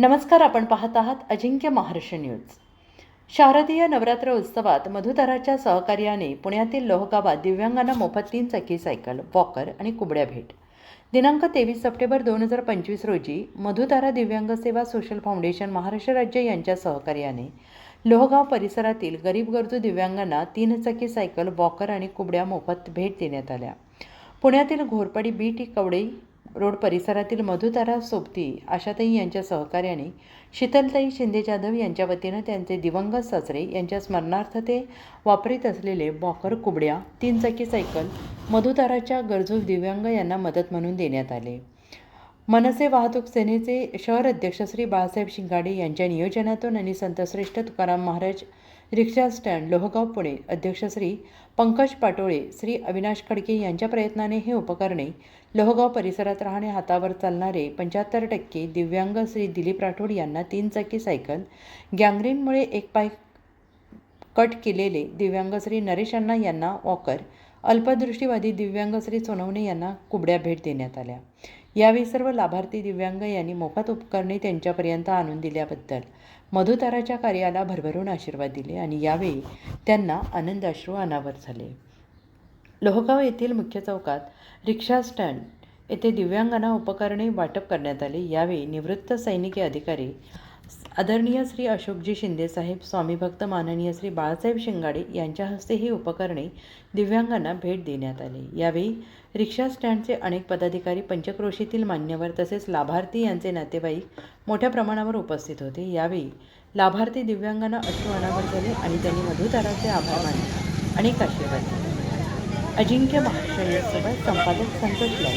नमस्कार आपण पाहत आहात अजिंक्य महाराष्ट्र न्यूज. शारदीय नवरात्र उत्सवात मधुतराच्या सहकार्याने पुण्यातील लोहगावात दिव्यांगांना मोफत तीन चाकी सायकल वॉकर आणि कुबड्या भेट. दिनांक तेवीस सप्टेंबर दोन हजार पंचवीस रोजी मधुतारा दिव्यांग सेवा सोशल फाउंडेशन महाराष्ट्र राज्य यांच्या सहकार्याने लोहगाव परिसरातील गरीब गरजू दिव्यांगांना तीन चाकी सायकल वॉकर आणि कुबड्या मोफत भेट देण्यात आल्या. पुण्यातील Ghorpadi B T Kawade road परिसरातील मधुतारा सोबती आशाताई यांच्या सहकार्याने शीतलताई शिंदे जाधव यांच्या वतीनं त्यांचे दिवंगत सासरे यांच्या स्मरणार्थ ते वापरीत असलेले बॉकर कुबड्या तीन चाकी सायकल मधुताराच्या गरजू दिव्यांग यांना मदत म्हणून देण्यात आले. मनसे वाहतूक सेनेचे शहर अध्यक्ष श्री बाळासाहेब शिंगाडे यांच्या नियोजनातून आणि संतश्रेष्ठ तुकाराम महाराज रिक्षा स्टँड लोहगाव पुणे अध्यक्ष श्री पंकज पाटोळे श्री अविनाश खडके यांच्या प्रयत्नाने हे उपकरणे लोहगाव परिसरात राहणे हातावर चालणारे पंच्याहत्तर टक्के दिव्यांग श्री दिलीप राठोड यांना तीन चाकी सायकल गँग्रीनमुळे एक पाय कट केलेले दिव्यांग श्री नरेश अण्णा यांना वॉकर अल्पदृष्टीवादी दिव्यांग श्री सोनवणे यांना कुबड्या भेट देण्यात आल्या. यावेळी सर्व लाभार्थी दिव्यांग यांनी मोफत उपकरणे त्यांच्यापर्यंत आणून दिल्याबद्दल मधुताराच्या कार्याला भरभरून आशीर्वाद दिले आणि यावेळी त्यांना आनंदाश्रू अनावर झाले. लोहगाव येथील मुख्य चौकात रिक्षा स्टँड येथे दिव्यांगांना उपकरणे वाटप करण्यात आले. यावेळी निवृत्त सैनिकी अधिकारी आदरणीय श्री अशोकजी शिंदेसाहेब स्वामी भक्त माननीय श्री बाळासाहेब शिंगाडे यांच्या हस्ते ही उपकरणे दिव्यांगांना भेट देण्यात आली. यावेळी रिक्षा स्टँडचे अनेक पदाधिकारी पंचक्रोशीतील मान्यवर तसेच लाभार्थी यांचे नातेवाईक मोठ्या प्रमाणावर उपस्थित होते. यावेळी लाभार्थी दिव्यांगांना अश्रू अनावर झाले आणि त्यांनी मधुताराचे आभार मानले अनेक आशीर्वाद दिले. अजिंक्य महाराष्ट्र संपादक संतोष लाड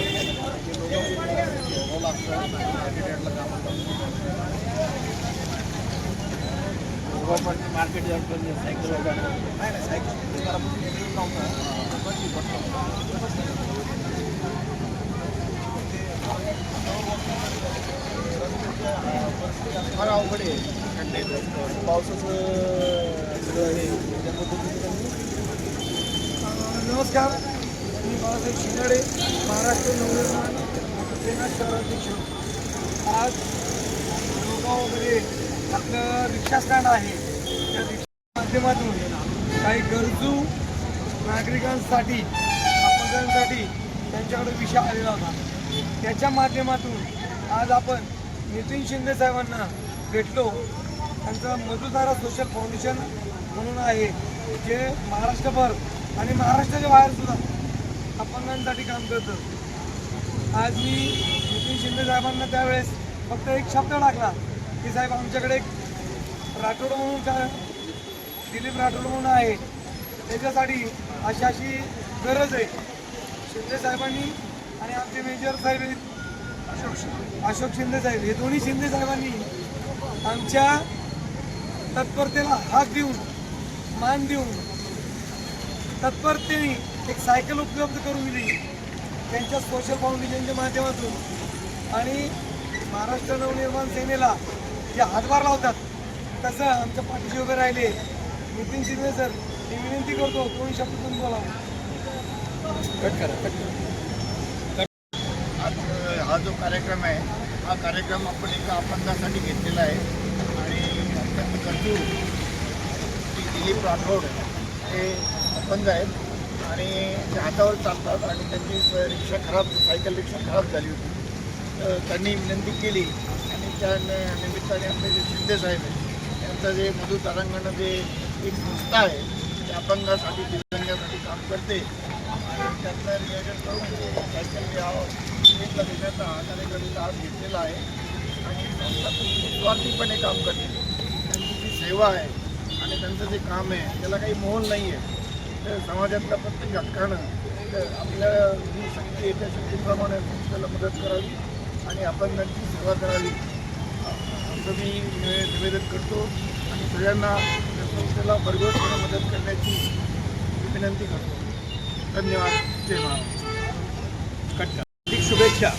मार्केट सायकल वगैरे नाही नाही सायकल फार अवघड आहे. पावसाचं हे त्या पद्धतीने नमस्कार मी बाळासाहेब शिंगाडे महाराष्ट्र नवनिर्माण सेना शहराध्यक्ष. आज लोगावमध्ये आपलं रिक्षा स्टँड आहे. त्या रिक्षा माध्यमातून काही गरजू नागरिकांसाठी अपघातांसाठी त्यांच्याकडे विषय आलेला होता. त्याच्या माध्यमातून आज आपण नितीन शिंदे साहेबांना भेटलो. त्यांचं मधुधारा सोशल फाउंडेशन म्हणून आहे जे महाराष्ट्रभर आणि महाराष्ट्राच्या बाहेर सुद्धा अपंगांसाठी काम करतं. आज मी नितीन शिंदे साहेबांना त्यावेळेस फक्त एक शब्द टाकला. की साहेब आमच्याकडे एक राठोड म्हणून का दिलीप राठोड म्हणून आहे. त्याच्यासाठी अशी अशी गरज आहे. शिंदे साहेबांनी आणि आमचे मेजर साहेब अशोक अशोक शिंदे साहेब हे दोन्ही शिंदे साहेबांनी आमच्या तत्परतेला हात देऊन मान देऊन तत्परतेने एक सायकल उपलब्ध करून दिली. त्यांच्या सोशल फाउंडेशनच्या माध्यमातून. आणि महाराष्ट्र नवनिर्माण सेनेला जे हातभार लावतात. तसं आमच्या पाठीशी उभे राहिले. नितीन शिंदे सर मी विनंती करतो दोन शब्द तुम्ही बोलावं. कट करा कट करा. हा जो कार्यक्रम आहे हा कार्यक्रम आपण एका अपंगासाठी घेतलेला आहे. आणि श्री दिलीप राठोड हे अपंग आहेत. आणि ते हातावर चालतात आणि त्यांची रिक्षा खराब सायकल रिक्षा खराब झाली होती. तर त्यांनी विनंती केली त्या निमित्ताने आपले जे शिंदे साहेब आहेत यांचं जे मधु तारांगण जे एक संस्था आहे ते अपंगासाठी दिव्यांगासाठी काम करते. आणि त्यातलं नियोजन करून सायकल घ्यावं भेटला देण्याचा हा आज घेतलेला आहे. आणि संस्था खूप निस्वार्थीपणे काम करते. त्यांची जी सेवा आहे आणि त्यांचं जे काम आहे त्याला काही मोल नाही आहे. तर समाजातल्या प्रत्येक घटकानं तर आपल्या जी शक्ती आहे त्या शक्तीप्रमाणे संस्थेला मदत करावी आणि अपंगांची सेवा करावी. असं मी निवेदन करतो आणि सगळ्यांना या संस्थेला भरघोसपणे मदत करण्याची विनंती करतो. धन्यवाद. जय महाराष्ट्र कट्टा. शुभेच्छा.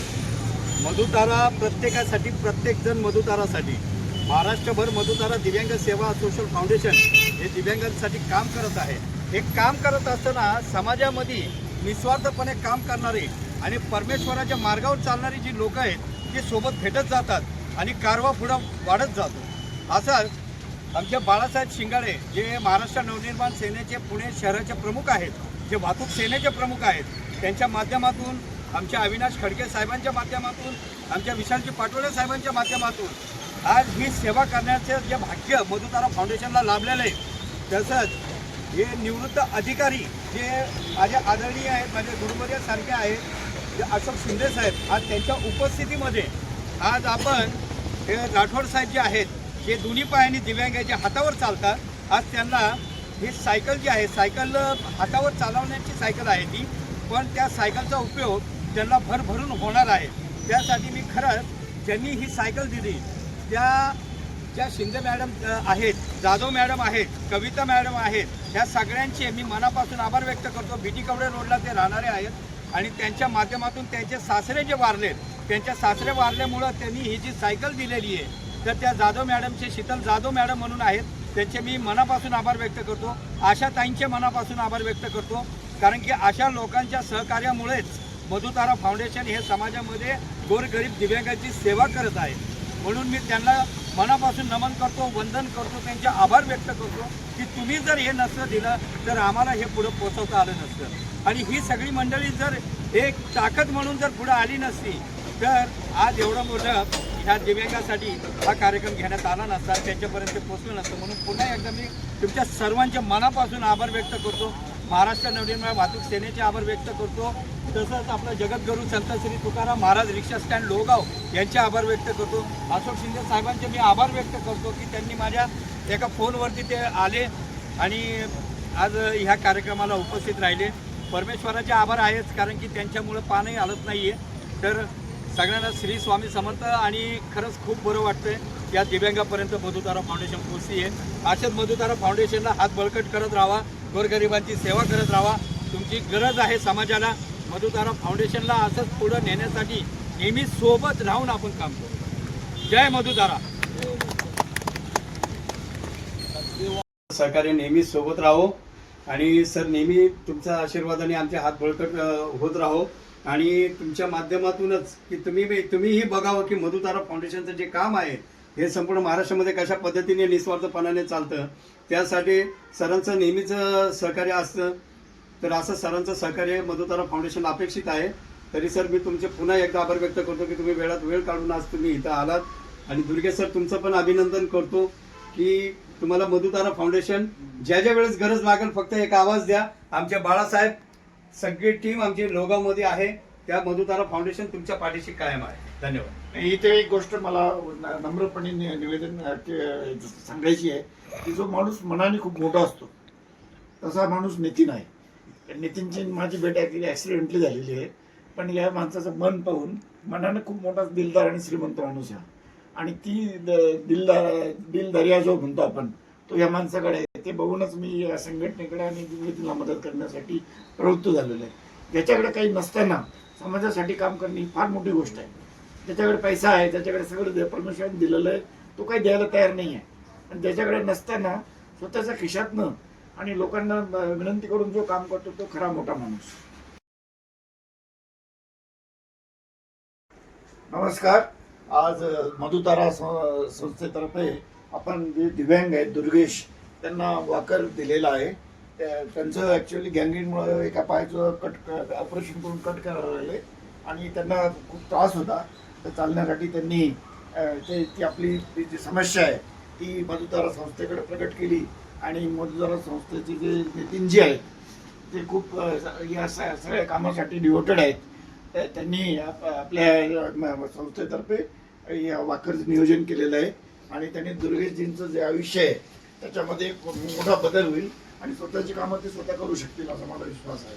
मधुतारा प्रत्येकासाठी प्रत्येकजण मधुतारासाठी. महाराष्ट्रभर मधुतारा दिव्यांग सेवा सोशल फाउंडेशन हे दिव्यांगांसाठी काम करत आहे. हे काम करत असताना समाजामध्ये निस्वार्थपणे काम करणारे आणि परमेश्वराच्या मार्गावर चालणारी जी लोक आहेत ते सोबत भेटत जातात. आणि कारवा पुढं वाढत जातो. असंच आमचे बाळासाहेब शिंगाडे जे महाराष्ट्र नवनिर्माण सेनेचे पुणे शहराचे प्रमुख आहेत जे वाहतूक सेनेचे प्रमुख आहेत त्यांच्या माध्यमातून आमच्या अविनाश खडके साहेबांच्या माध्यमातून आमच्या विशालजी पाटोळे साहेबांच्या माध्यमातून आज ही सेवा करण्याचे जे भाग्य मधुतारा फाउंडेशनला लाभलेलं आहे तसंच हे निवृत्त अधिकारी जे माझे आदरणीय आहेत माझे गुरुवर्यासारखे आहेत जे अशोक शिंदे साहेब आज त्यांच्या उपस्थितीमध्ये आज आपण हे राठोड साहेब जे आहेत जे दोन्ही पायाने दिव्यांगाच्या हातावर चालतात आज त्यांना ही सायकल जी आहे सायकल हातावर चालवण्याची सायकल आहे ती पण त्या सायकलचा उपयोग त्यांना भरभरून होणार आहे. त्यासाठी मी खरंच ज्यांनी ही सायकल दिली त्या ज्या शिंदे मॅडम आहेत जाधव मॅडम आहेत कविता मॅडम आहेत ह्या सगळ्यांचे मी मनापासून आभार व्यक्त करतो. बी टी कवडे रोडला ते राहणारे आहेत आणि त्यांच्या माध्यमातून त्यांचे सासरे जे वारलेत त्यांच्या सासरे वारल्यामुळं त्यांनी ही जी सायकल दिलेली आहे तर त्या जाधव मॅडमचे शीतल जाधव मॅडम म्हणून आहेत त्यांचे मी मनापासून आभार व्यक्त करतो. आशा ताईंचे मनापासून आभार व्यक्त करतो. कारण की अशा लोकांच्या सहकार्यामुळेच मधुतारा फाउंडेशन हे समाजामध्ये गोरगरीब दिव्यांगांची सेवा करत आहे. म्हणून मी त्यांना मनापासून नमन करतो वंदन करतो त्यांचे आभार व्यक्त करतो की तुम्ही जर हे नसतं दिलं तर आम्हाला हे पुढं पोचवता आलं नसतं. आणि ही सगळी मंडळी जर एक ताकद म्हणून जर पुढं आली नसती तर आज एवढं मोठं ह्या दिव्यांगासाठी हा कार्यक्रम घेण्यात आला नसता त्यांच्यापर्यंत पोचलं नसतं. म्हणून पुन्हा एकदा मी तुमच्या सर्वांच्या मनापासून आभार व्यक्त करतो. महाराष्ट्र नवनिर्माण वाहतूक सेनेचे आभार व्यक्त करतो. तसंच आपला जगद्गुरू संत श्री तुकाराम महाराज रिक्षा स्टँड लोगाव यांचे आभार व्यक्त करतो. अशोक शिंदे साहेबांचे मी आभार व्यक्त करतो की त्यांनी माझ्या एका फोनवरती ते आले आणि आज ह्या कार्यक्रमाला उपस्थित राहिले. परमेश्वराचे आभार आहेच कारण की त्यांच्यामुळं पानही आलत नाही आहे तर सगळ्यांना श्री स्वामी समर्थ आणि खरंच खूप बरं वाटतंय. या दिव्यांगापर्यंत मधुतारा फाउंडेशन पोहोचली आहे. अशाच मधुतारा फाउंडेशनला हात बळकट करत राहा गोरगरिबांची सेवा करत राहा. तुमची गरज आहे समाजाला. मधुतारा फाउंडेशनला असंच पुढं नेण्यासाठी नेहमी सोबत राहून आपण काम करू. जय मधुतारा. सहकार्य नेहमी सोबत राहो. आणि सर नेहमी तुमच्या आशीर्वादाने आमचे हात बळकट होत राहो. आणि तुमच्या माध्यमातूनच की तुम्ही तुम्हीही बघावं की मधुतारा फाउंडेशनचं जे काम आहे हे संपूर्ण महाराष्ट्रामध्ये कशा पद्धतीने निस्वार्थपणाने चालतं त्यासाठी सरांचं नेहमीच सहकार्य असतं. तर असं सरांचं सहकार्य मधुतारा फाउंडेशनला अपेक्षित आहे. तरी सर मी तुमचे पुन्हा एकदा आभार व्यक्त करतो की तुम्ही वेळात वेळ काढून आज तुम्ही इथं आलात. आणि दुर्गे सर तुमचं पण अभिनंदन करतो की तुम्हाला मधुतारा फाउंडेशन ज्या ज्या वेळेस गरज लागेल फक्त एक आवाज द्या. आमच्या बाळासाहेब सगळी टीम आमची लोगामध्ये आहे. त्या मधुतारा फाउंडेशन तुमच्या पाठीशी कायम आहे. धन्यवाद. इथे एक गोष्ट मला नम्रपणे निवेदन सांगायची आहे की जो माणूस मनाने खूप मोठा असतो तसा माणूस नितीन आहे. नितीनची माझी भेट ॲक्च्युली ॲक्सिडेंटली झालेली आहे. पण या माणसाचं मन पाहून मनाने खूप मोठा दिलदार आणि श्रीमंत माणूस आहे आणि ती द- दिलदार दिलदर्या जो म्हणतो आपण तो या माणसाकडे आहे. ते बघूनच मी या संघटनेकडे आणि नितीनला मदत करण्यासाठी प्रवृत्त झालेलो आहे. ज्याच्याकडे काही नसताना समाजासाठी काम करणे ही फार मोठी गोष्ट आहे. ज्याच्याकडे पैसा आहे त्याच्याकडे सगळं परमिशन दिलेलं आहे तो काही द्यायला तयार नाही आहे. आणि ज्याच्याकडे नसताना स्वतःच्या खिशातनं आणि लोकांना विनंती करून जो काम करतो तो खरा मोठा माणूस. नमस्कार. आज मधुतारा संस्थेतर्फे आपण जे दिव्यांग आहेत दुर्गेश त्यांना वाकर दिलेला आहे. त्या- त्यांचं ॲक्च्युली गँग्रीनमुळं एका पायाचं कट ऑपरेशन करून कट करायला लागले. आणि त्यांना खूप त्रास होता. तर चालण्यासाठी त्यांनी ते ती आपली जी समस्या आहे ती मधुतारा संस्थेकडे प्रकट केली. आणि मधुतारा संस्थेचे जे नितीनजी आहेत ते खूप या सगळ्या कामासाठी डिवोटेड आहेत. त्यांनी आप- आपल्या म- संस्थेतर्फे या वाकरचं नियोजन केलेलं आहे. आणि त्यांनी दुर्गेशजींचं जे आयुष्य आहे त्याच्यामध्ये एक मोठा बदल होईल आणि स्वतःची कामं ते स्वतः करू शकतील असा माझा विश्वास आहे.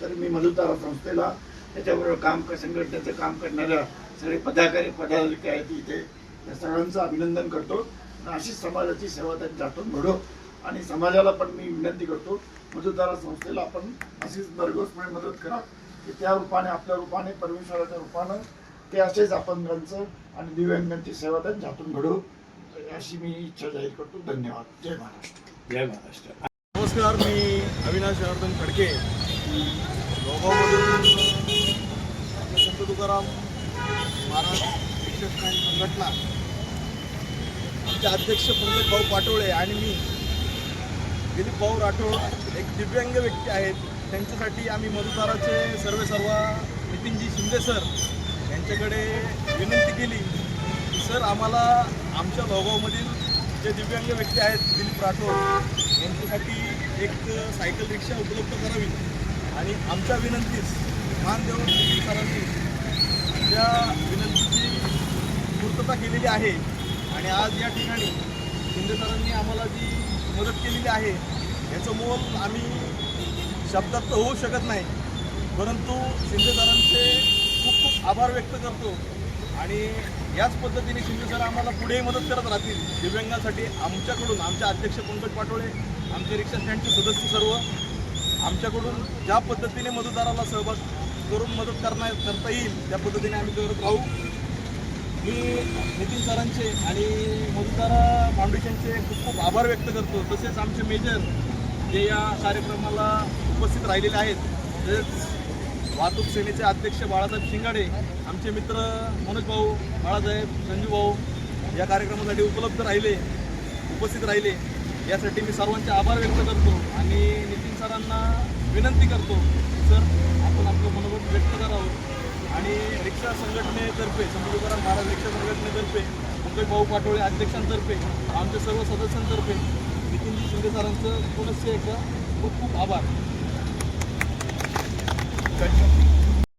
तर मी मधुतारा संस्थेला त्याच्याबरोबर काम संघटनेचं काम करणाऱ्या सगळे पदाधिकारी पदाधिकारी आहेत इथे त्या सगळ्यांचं अभिनंदन करतो. अशीच समाजाची सेवा त्यांच्या हातून घडो. आणि समाजाला पण मी विनंती करतो मधुतारा संस्थेला आपण अशीच भरघोसपणे मदत करा की त्या रूपाने आपल्या रूपाने परमेश्वराच्या रूपानं ते असेच अपंगांचं आणि दिव्यांगांची सेवा त्यांच्या हातून घडवू अशी मी इच्छा जाहीर करतो धन्यवाद. जय महाराष्ट्र. जय महाराष्ट्र. नमस्कार मी अविनाश जनार्दन खडके. लोगावमधून संत तुकाराम महाराज स्टँड संघटना. आमचे अध्यक्ष पंकज भाऊ पाटोळे आणि मी दिलीप भाऊ राठोड एक दिव्यांग व्यक्ती आहेत. त्यांच्यासाठी आम्ही मधुताराचे सर्व सर्व नितीनजी शिंदे सर यांच्याकडे विनंती केली. की सर आम्हाला आमच्या भाऊगावमधील जे दिव्यांग व्यक्ती आहेत दिलीप राठोड यांच्यासाठी एक सायकल रिक्षा उपलब्ध करावी. आणि आमच्या विनंतीस मान देऊन सरांनी त्या विनंतीची पूर्तता केलेली आहे. आणि आज या ठिकाणी शिंदे सरांनी आम्हाला जी मदत केलेली आहे याचं मोल आम्ही शब्दात तर होऊ शकत नाही. परंतु शिंदे सरांचे खूप खूप आभार व्यक्त करतो. आणि याच पद्धतीने शिंदे सर आम्हाला पुढेही मदत करत राहतील दिव्यांगांसाठी आमच्याकडून आमच्या अध्यक्ष पंकज पाटोळे आमचे रिक्षा स्टँडचे सदस्य सर्व आमच्याकडून ज्या पद्धतीने मतदाराला सहभाग करून मदत करणार करता येईल त्या पद्धतीने आम्ही करत राहू. मी नितीन सरांचे आणि मधुतारा फाउंडेशनचे खूप खूप आभार व्यक्त करतो. तसेच आमचे मेजर जे या कार्यक्रमाला उपस्थित राहिलेले आहेत तसेच वाहतूक सेनेचे अध्यक्ष बाळासाहेब शिंगाडे आमचे मित्र मनोज भाऊ बाळासाहेब संजू भाऊ या कार्यक्रमासाठी उपलब्ध राहिले उपस्थित राहिले. यासाठी मी सर्वांचे आभार व्यक्त करतो आणि नितीन सरांना विनंती करतो सर आपण आपलं मनोगत व्यक्त करावं. आणि रिक्षा संघटनेतर्फे संत महाराज रिक्षा संघटनेतर्फे मुंबई भाऊ पाटोळे अध्यक्षांतर्फे आमच्या सर्व सदस्यांतर्फे नितीनजी शिंदे सरांचं पुनश्च एकदा खूप खूप आभार. धन्यवाद